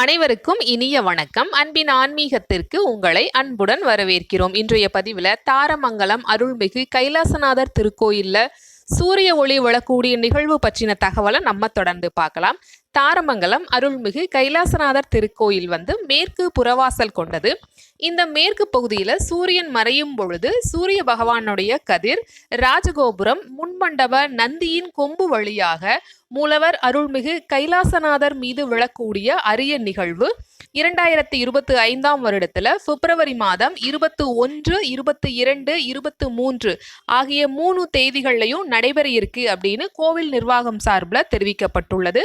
அனைவருக்கும் இனிய வணக்கம். அன்பின் ஆன்மீகத்திற்கு உங்களை அன்புடன் வரவேற்கிறோம். இன்றைய பதிவில் தாரமங்கலம் அருள்மிகு கைலாசநாதர் திருக்கோயில்ல சூரிய ஒளி விழக்கூடிய நிகழ்வு பற்றின தகவலை நம்ம தொடர்ந்து பார்க்கலாம். தாரமங்கலம் அருள்மிகு கைலாசநாதர் திருக்கோயில் வந்து மேற்கு புறவாசல் கொண்டது. இந்த மேற்கு பகுதியில் சூரியன் மறையும் பொழுது சூரிய பகவானுடைய கதிர் ராஜகோபுரம் முன்மண்டப நந்தியின் கொம்பு வழியாக மூலவர் அருள்மிகு கைலாசநாதர் மீது விழக்கூடிய அரிய நிகழ்வு. இரண்டாயிரத்தி இருபத்தி ஐந்தாம் வருடத்தில் பிப்ரவரி மாதம் இருபத்தி ஒன்று இருபத்தி இரண்டு இருபத்தி மூன்று ஆகிய மூணு தேதிகள்லையும் நடைபெற இருக்கு அப்படின்னு கோவில் நிர்வாகம் சார்பில் தெரிவிக்கப்பட்டுள்ளது.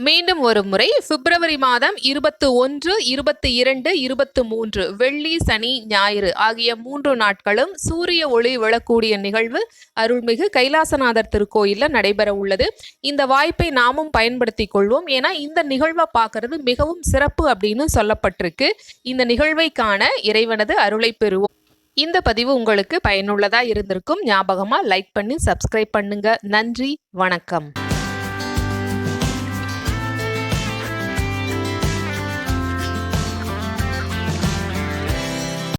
மீண்டும் ஒரு முறை பிப்ரவரி மாதம் இருபத்தி ஒன்று இருபத்தி இரண்டு இருபத்தி மூன்று வெள்ளி சனி ஞாயிறு ஆகிய மூன்று நாட்களும் சூரிய ஒளி விழக்கூடிய நிகழ்வு அருள்மிகு கைலாசநாதர் திருக்கோயிலில் நடைபெற உள்ளது. இந்த வாய்ப்பை நாமும் பயன்படுத்திக் கொள்வோம். ஏன்னா இந்த நிகழ்வை பார்க்கறது மிகவும் சிறப்பு அப்படின்னு சொல்லப்பட்டிருக்கு. இந்த நிகழ்வை காண இறைவனது அருளை பெறுவோம். இந்த பதிவு உங்களுக்கு பயனுள்ளதாக இருந்திருக்கும். ஞாபகமாக லைக் பண்ணி சப்ஸ்கிரைப் பண்ணுங்க. நன்றி வணக்கம்.